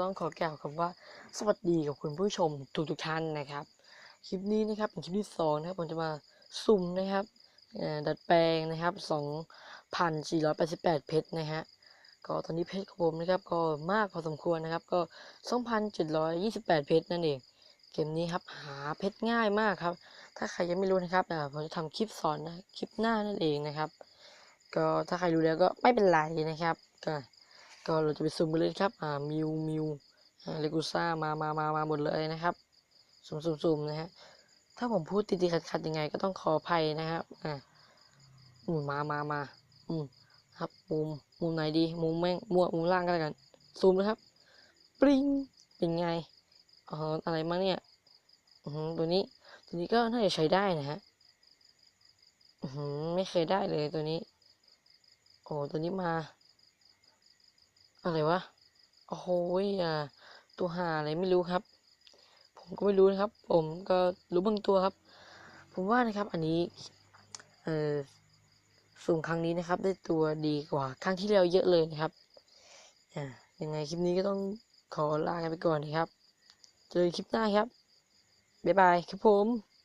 ต้องขอกล่าวคำว่าสวัสดีกับคุณผู้ชมทุกทุกท่านนะครับ คลิปนี้นะครับเป็นคลิปที่สองนะครับผมจะมาสุ่มนะครับดัดแปลงนะครับ 2,488 เพชรนะฮะก็ตอนนี้เพชรของผมนะครับก็มากพอสมควรนะครับ ก็ 2,728 เพชรนั่นเองเกมนี้ครับหาเพชรง่ายมากครับ ถ้าใครยังไม่รู้นะครับผมจะทำคลิปสอนนะคลิปหน้านั่นเองนะครับ ก็ถ้าใครรู้แล้วก็ไม่เป็นไรนะครับก็ ก็เราจะไปสุ่มกันเลยครับ อ่า มิว มิวเลกูซ่า มามามามาหมดเลยนะครับสุ่มสุ่มสุ่มนะฮะ ถ้าผมพูดติดติดขัดขัดยังไงก็ต้องขออภัยนะครับ อ่ามามามาอืม ครับ มุม มุมไหนดี มุมแม่งมั่วมุมล่างก็แล้วกัน ซูมนะครับ ปริ้ง เป็นไงอ๋ออะไรมาเนี่ย อือหือตัวนี้ ตัวนี้ก็น่าจะใช้ได้นะฮะ อือหือไม่เคยได้เลยตัวนี้ โอ้ ตัวนี้มา อะไรวะ โอ้โหอ่าตัวหาอะไรไม่รู้ครับ ผมก็ไม่รู้นะครับ ผมก็รู้บางตัวครับ ผมว่านะครับ อันนี้ เอ่อสุ่มครั้งนี้นะครับ ได้ตัวดีกว่าครั้งที่แล้วเยอะเลยนะครับอ่ายังไงคลิปนี้ก็ต้องขอลากันไปก่อนนะครับ เจอกันคลิปหน้าครับ บ๊ายบายครับผม